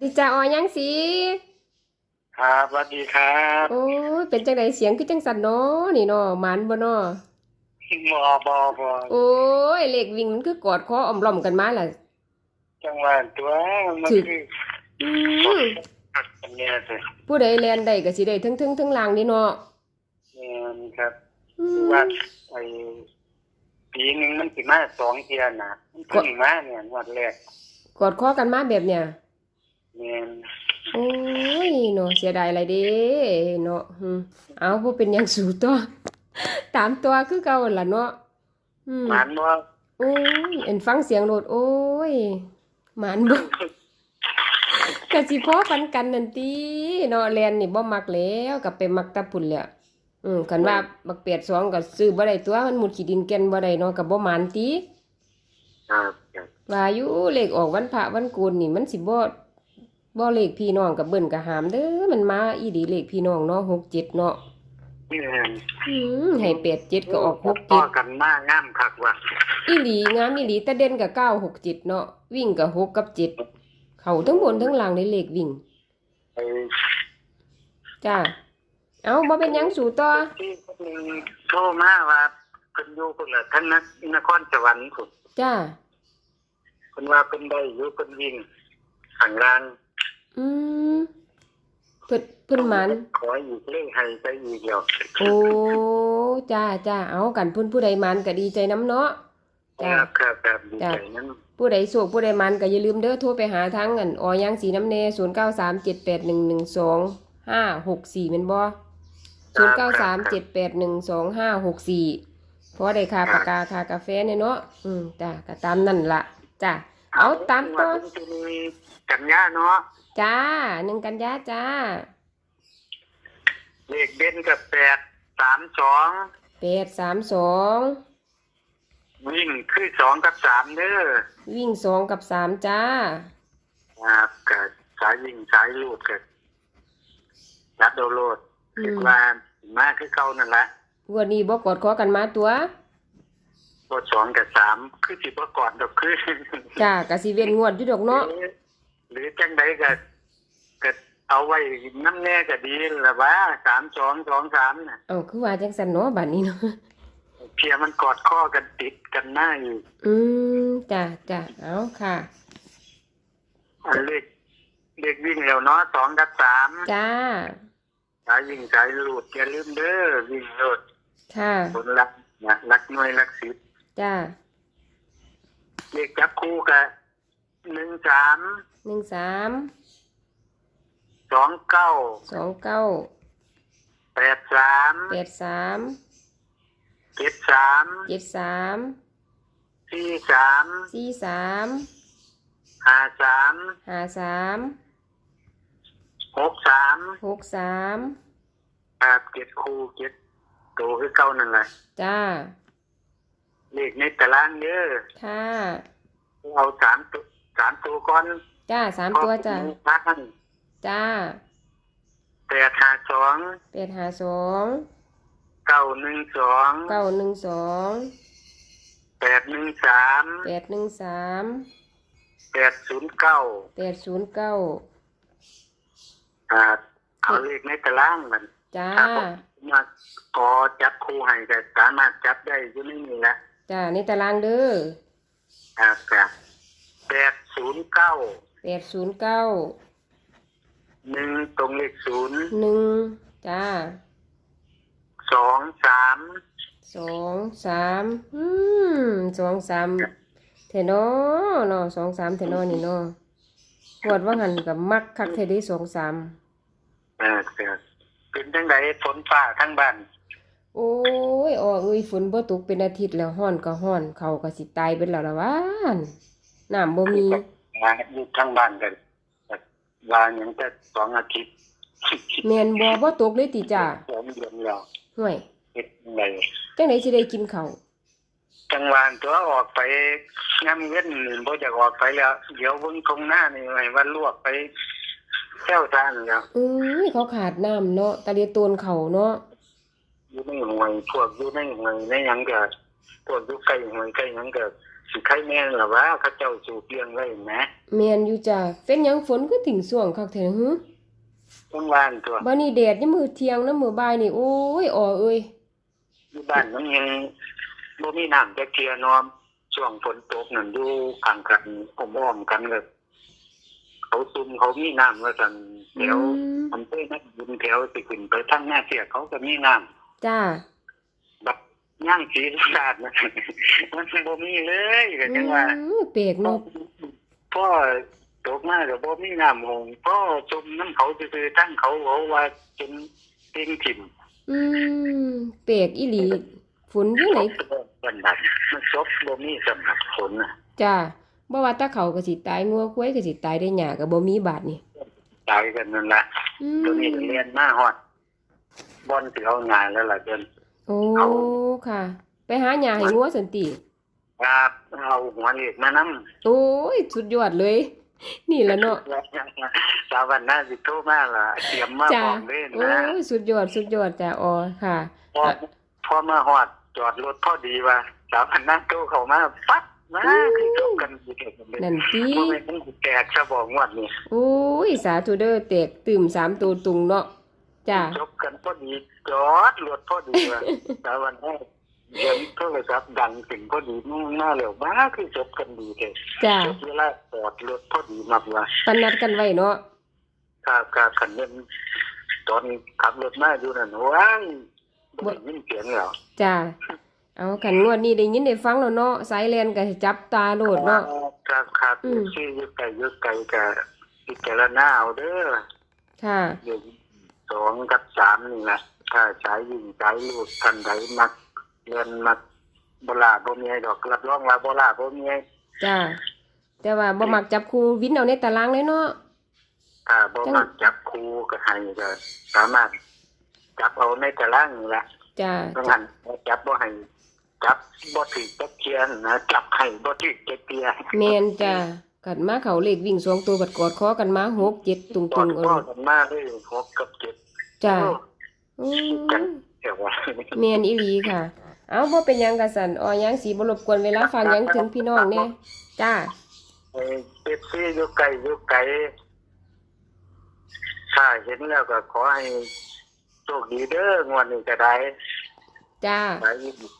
ดิจ่าออยังสีครับสวัสดีครับโอ้ยเป็นจังไดเสียงคือจังสันเนาะนี่เนาะหมันบ่เนาะบอบอบอโอ้ยเลขวิ่งมันคือกอดคออ้อมล้อมกันมาล่ะจังหวะตัวมันถึกคืออืมอันเนี้ยสิผู้ใดแลนได้ก็สิได้ทั้งทึงทั้งล่างนี่เนาะเนี่ยครับอืคือมว่าไอ้ปีหนึงมันสิมาสองเทียนนะมันเพิ่งมาเนี่ยงวันแรกกอดคอกันมาแบบเนี้ยเนี่ยโอ้ย เนาะเสียดายอะไรเด้เนาะอืมเอาบ่เป็นหยังสู่ตัวตามตัวคือเก่าหั่นล่ะเนาะอืมมันว่าโอ้ยเอ็นฟังเสียงโลดโอ้ยหมันบ่ก็สิพอกันกันนั่นติเนาะแลนนี่บ่มักแล้วก็ไปมักแตะพุ่นแหละอืมคันว่าบักเปียดสองก็ซื้อบ่ได้ตัวมันหมุดขี้ดินแก่นบ่ได้เนาะก็บ่หมานติครับครับว่าอยู่เลขออกวันพระวันโกนนี่มันสิบ่ บ่เลขพี่น้องกับเบิ่นก็หามเด้อมันมาอีดีเลขพี่น้องเนาะ6 7เนาะเนี่ยอืมให้8 7ก็ออก6ต่อ7กันมากงามคักว่ะอีหลีงามอีหลีแต่เด่นก็9 6 7เนาะวิ่งก็6กับ7เข้าทั้งบนทั้งล่างในเลขวิ่ง ไอ้จ้า เอาบ่เป็นหยังสู่ต่อ ที่คนหนึงโทรมาว่าเพิ่นอยู่เพิ่นละทั้งนักนครสวรรค์พุ่นจ้า เพิ่นว่าเพิ่นได้อยู่เพิ่นวิ่งข้างล่าง อืมเพิ่นเพิ่นหมันขออีกเรื่องให้ไปอีกเดียวโอ้จ้าจ้าเอากันเพิ่นผู้ใดหมันก็ดีใจน้ำเนาะจ้าครับครับครับดีใจนั้นผู้ใดโศกผู้ใดหมันก็อย่าลืมเด้อโทรไปหาทางอันออยังสีน้ำเน0937811254แม่นบ่0937812564เพราะได้ค่าปากกาค่ากาแฟเนี่ยเนาะอืมจ้าก็ตามนั่นล่ะจ้าเอาตามต่อ วันที่มีกันยาเนาะ จ้าหนึ่งกันยาจ้า เลขเด่นกับแปดสามสองแปดสามสองวิ่งคือสองกับสามเด้อวิ่งสองกับสามจ้าครับกับสายวิ่งสายลูดกับรับโดโลดอืคือมว่ามาคือเก่านั่นแหละวันนี้บ่กอดคอกันมาตัวตัวสองกับสามคือสิบ่ก่อนดอกคือจ้ากะสิเวียนงวดอยู่ดอกเนาะ หรือจังใดก็ก็เอาไว้น้ำแน่ก็ดีละว่าสามสองสองสามน่ะเอ้าคือว่าจังซั่นเนาะบัดนี้เนาะเพียมันกอดข้อกันติดกันหน้าอยู่อืมจ้าจ้าเอาค่ะอันเลขเลขวิ่งแล้วเนาะสองกับสามจ้าสายวิ่งสายหลุดอย่าลืมเด้อวิ่งหลุดค่ะผลลักนะลักหน่วยลักสิบจ้าเลขจับคู่กับ หนึ่งสามหนึ่งสามสองเก้าสองเก้าแปดสามแปดสามเจ็ดสามเจ็ดสามสี่สามสี่สามห้าสามห้าสามหกสามหกสามครับเจ็ดคู่เจ็ดตัวคือเก้านั่นแหละจ้าเลขในตารางเด้อค่ะเอาสามตัว สามตัวก่อนจ้าสามตัวจ้าพักกันจ้าแปดห้าสองแปดห้าสองเก้าหนึ่งสองเก้าหนึ่งสองแปดหนึ่งสามแปดหนึ่งสามแปดศูนย์เก้าแปดศูนย์เก้าอ่าเอาเลขในตารางมันจ้าถ้าผมมาขอจับคู่ให้ก็สามารถจับได้อยู่ในนี้นะจ้าในตารางเด้อครับครับ แปดศูนย์เก้าแปดศูนย์เก้าหนึ่งตรงเลขศูนย์หนึ่งจ้าสองสามสองสามอืมสองสามเทนอเนาะสองสามเทนอนี่เนาะปวดว่าหันกับมักคักเทเดีสองสามอ่าครับเป็นจังไดฝนฟ้าทั้งบ้าน โอ้ยออกเอ้ยฝนบ่ตกเป็นอาทิตย์แล้วฮ้อนก็ฮ้อน เขาก็สิตายเป็นแล้วละวาน น้ำบ่มีมาอยู่ทั้งบ้านกันวางอย่างจะสองอาทิตย์แม่นบ่บ่ตกเลยติจ้าสองเดือนแล้วห่วยเฮ็ดจังไดจังไดสิได้กินข้าวจังหวานตัวออกไปงามเว้นนี่บ่จะออกไปแล้ว เดี๋ยวเบิ่งตรงหน้านี่ให้ว่าลวกไปแก้วทานแล้วเอ้ยเขาขาดน้ำเนาะตะเลียโตนเขาเนาะอยู่ในห่วยพวกอยู่ในห่วยในหยังก็พวกอยู่ใกล้ห่วยใกล้หยังก็ สิใครแม่นล่ะว่าเขาเจ้าสูบเลี้ยงไว้นะแม่นอยู่จ้ะเป็นหยังฝนก็ถึงช่วงคักแท้หึทั้งบ้านตัวบัดนี้แดดยามมื้อเที่ยงนำมื้อบ่ายนี่โอ้ยอ้อเอ้ยอยู่บ้านมันยังบ่มีน้ำจักเทียเนอมช่วงฝนตกนั่นอยู่ข้างกันอ้อมๆกันก็เขาซุมเขามีน้ำว่าซั่นเดี๋ยวอืมมันเป้นักบุญแถวสิขึ้นไปทางหน้าเสียเขาก็มีน้ำจ้าบัด ย่างสีสาดนะมันบ่มีเลยก็อืจังว่ามแปลกเนาะพ่อตกมาก็บ่มีน้ำหงพ่อจมน้ำเขาซื่อๆทั้งเขาเขาว่าจนเต็งถิ่มอืมแปลกอีหลีฝนอยู่ไหนบันดันมันซบบ่มีสำหรับฝนน่ะจ้าบ่ว่าแตาเขาก็สิตายงัวควายก็สิตายได้หญ้าก็บ่มีบาดนี่ตายกันนั่นล่ะอืมตัวนี้เรียนมาฮอดบ่อนสิเอางานแล้วล่ะเพิ่น โอ้ค่ะ ไปหาหญ้าให้งัวสันติครับเอาหัวเหล็กมานำโอ้ยสุดยอดเลย นี่แหละเนาะสาวันหน้าสิโทรมาล่ะเตรียมมาจ้าพร้อมเลยโอ้นะยสุดยอดสุดยอดจ้าอ๋อค่ะพอพอมาฮอดจอดรถพอดีว่าสาวันหน้าโทรเข้ามาปั๊บมาคือจบกันอยู่เด็กเลยนั่นติบ่แม่นมันแตกซะบ่งวดนี้โอ้ยสาธุเด้อแตกตื่มสามตัวตุงเนาะ จ้าจบกันพอดีจอดรถพอดีว่าสาวันหน้าเดี๋ยวโทรศัพท์ดังถึงพอดีนู่นหน้าเร็วมาคือจบกันดีแท้จ้าจบเวลาจอดรถพอดีมักว่าปันนัดกันไว้เนาะครับครับคันเล่นตอนขับรถมาอยู่นั่นว้ายบ่ได้ยินเสียงแล้วจ้าเอาขันงวดนี้ได้ยินได้ฟังแล้วเนาะสายแลนก็จับตาโลดเนาะครับครับอืมชื่อยึกไก่ยึกไก่ก็พิจารณาเอาเด้อค่ะอยู่ สองกับสามนี่แหละถ้าใช้ยิงใช้ลูกทันใดมักเรียนมักบลาบ่มีให้ดอกรับรองว่าบลาบ่มีให้จ้าแต่ว่าบ่มักจับคู่วินเอาในตารางเลยเนาะถ้าบ่มักจับครูก็ให้ก็สามารถ จับเอาในตารางนี่แหละจ้าเพราะงั้นจับบ่ให้จับบ่ถือจักเทียนนะจับให้บ่ถือจักเทียแมนจ้า กัดมาเขาเลขวิ่งสองตัวกัดกอดคอกันมาหกเจ็ดตุงตตุอนงๆเอาพ่อเลยกันมาเลยหกกับเจ็ดจ้าโอ้อืกันมแต่ว่าแมนอีหลีค่ะ เอาบ่เป็นหยังกะสันอ๋อหยังสีบ่รบกวนเวลาฟังหยังถึงพี่น้องแน่จ้าไอ้เป็ดซี่อยู่ไกลอยู่ไกลถ้าเห็นแล้วก็ขอให้โชคดีเด้องวดนี้ก็ได้ จ้า ไป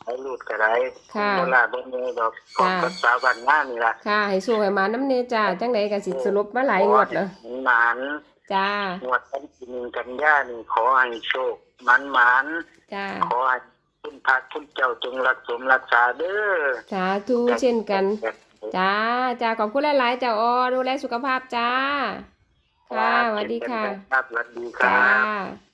ไปรูดก็ได้ค่ะเวลาบ่มีดอกขอจ้ากับสาวบ้านงานนี่ล่ะค่ะให้สู้ให้มาน้ำเนจ้าจังไดก็สิสรุปมาหลายงวดแล้วหมานจ้า งวดวันที่หนึ่งกันยานี่ขอให้โชคมันหมานจ้า ขอให้คุณพระคุณเจ้าจงรักสมรักษาเด้อสาธุเช่นกัน จ้า จ้า ขอบคุณหลาย ๆ จ้าอ๋อดูแลสุขภาพจ้า ค่ะสวัสดีค่ะ ครับสวัสดีคจ้ารับ